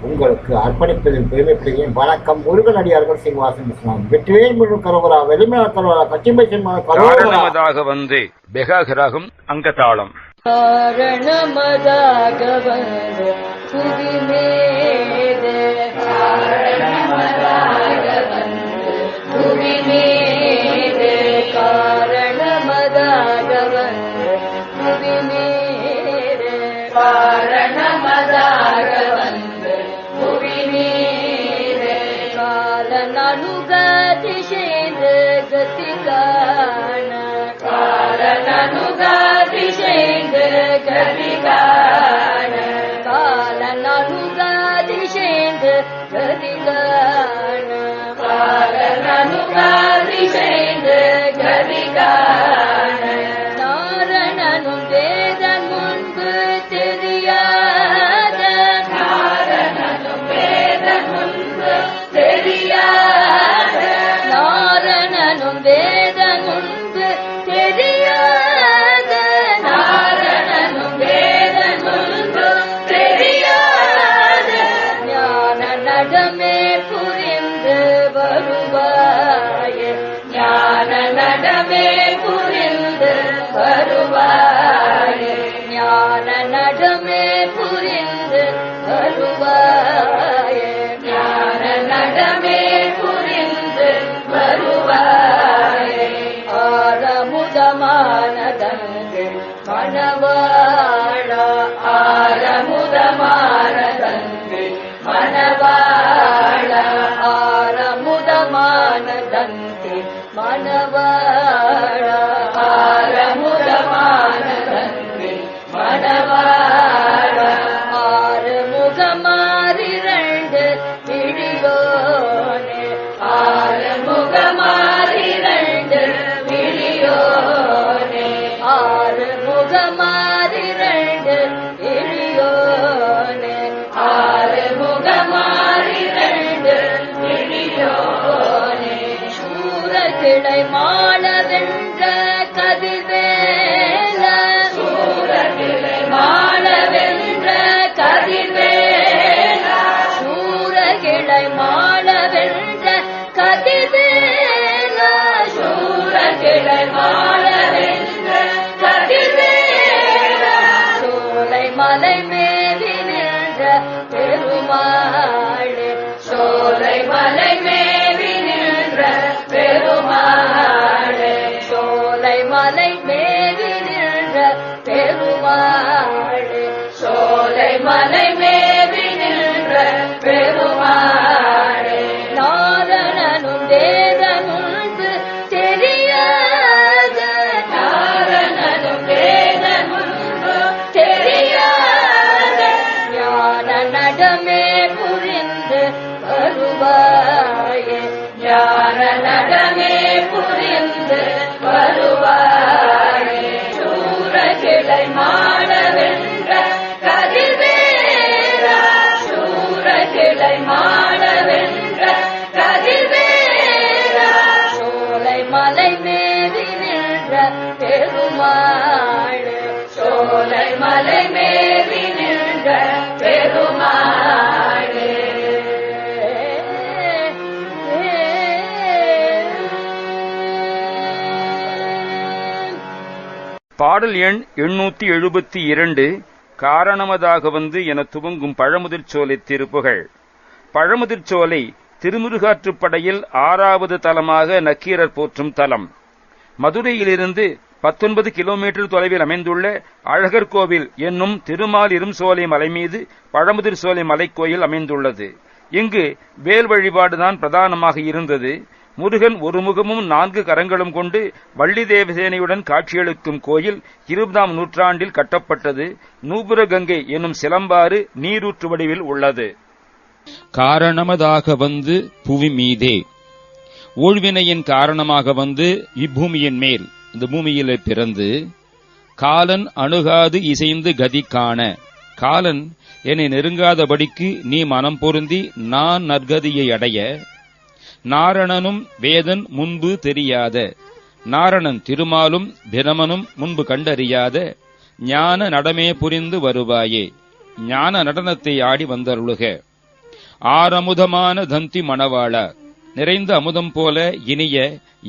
உங்களுக்கு அர்ப்பணிப்பதில் பெருமைப்படுகிறேன். வணக்கம் முருகன் அடியார்கள் சீனிவாசன் இஸ்லாம் வெற்றிவேல் முழு கரோகரா வெளிமல சிம்ம கரோகரா காரணமதாக வந்து பெகாகராகும் அங்கதாளம். காரணமதாக வந்த காலனனுகதி செய்து கதி காண காலனனுகதி செய்து கதி காண காலனனுகதி செய்து கதி ஆரமுதமானதங்கு सूरज ஞான நடமே புரிந்து வருவாயே. ஞான நடமே புரிந்து வருவாயே. சூரகிளை மாடவென்ற கதிர்வேரா சூரகிளை மாடவென்ற கதிர்வேரா சோலை மலை மேறி நின்ற பெருமாள். சோலை மலை மேறி பாடல் எண் எண்ணூத்தி எழுபத்தி இரண்டு காரணமதாக வந்து என துவங்கும் பழமுதிர் சோலை திருப்புகழ் பழமுதிர் சோலை திருமுருகாற்றுப்படையில் ஆறாவது தலமாக நக்கீரர் போற்றும் தலம். மதுரையிலிருந்து பத்தொன்பது கிலோமீட்டர் தொலைவில் அமைந்துள்ள அழகர் கோவில் என்னும் திருமால் இரும்சோலை மலை மீது பழமுதிர் சோலை மலைக்கோயில் அமைந்துள்ளது. இங்கு வேல் வழிபாடுதான் பிரதானமாக இருந்தது. முருகன் ஒரு முகமும் நான்கு கரங்களும் கொண்டு வள்ளி தேவசேனையுடன் காட்சியளிக்கும் கோயில் இருபதாம் நூற்றாண்டில் கட்டப்பட்டது. நூபுர கங்கை என்னும் சிலம்பாறு நீரூற்று வடிவில் உள்ளது. காரணமதாக வந்து புவி மீதே. ஊழ்வினையின் காரணமாக வந்து இப்பூமியின் மேல். இந்த பூமியிலே பிறந்து காலன் அணுகாது இசைந்து கதி காண. காலன் என்னை நெருங்காதபடிக்கு நீ மனம் பொருந்தி நான் நற்கதியை அடைய. நாரணனும் வேதன் முன்பு தெரியாத. நாரணன் திருமாலும் பிரமனும் முன்பு கண்டறியாத. ஞான நடமே புரிந்து வருவாயே. ஞான நடனத்தை ஆடி வந்தருளுக. ஆரமுதமான தந்தி மணவாளா. நிறைந்த அமுதம் போல இனிய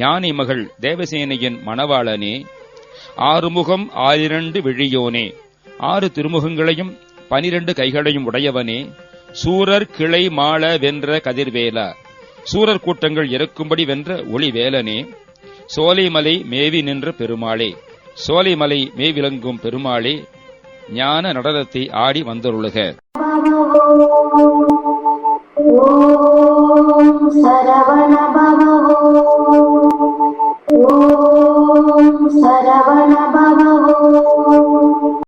யானை மகள் தேவசேனையின் மணவாளனே ஆறுமுகம் ஆயிரண்டு விழியோனே ஆறு திருமுகங்களையும் பனிரெண்டு கைகளையும் உடையவனே சூரர் கிளை மாள வென்ற கதிர்வேலா சூரர் கூட்டங்கள் இறக்கும்படி வென்ற ஒளிவேலனே சோலைமலை மேவி நின்ற பெருமாளே சோலைமலை மேவிளங்கும் பெருமாளே ஞான நடனத்தை ஆடி வந்தருளுக.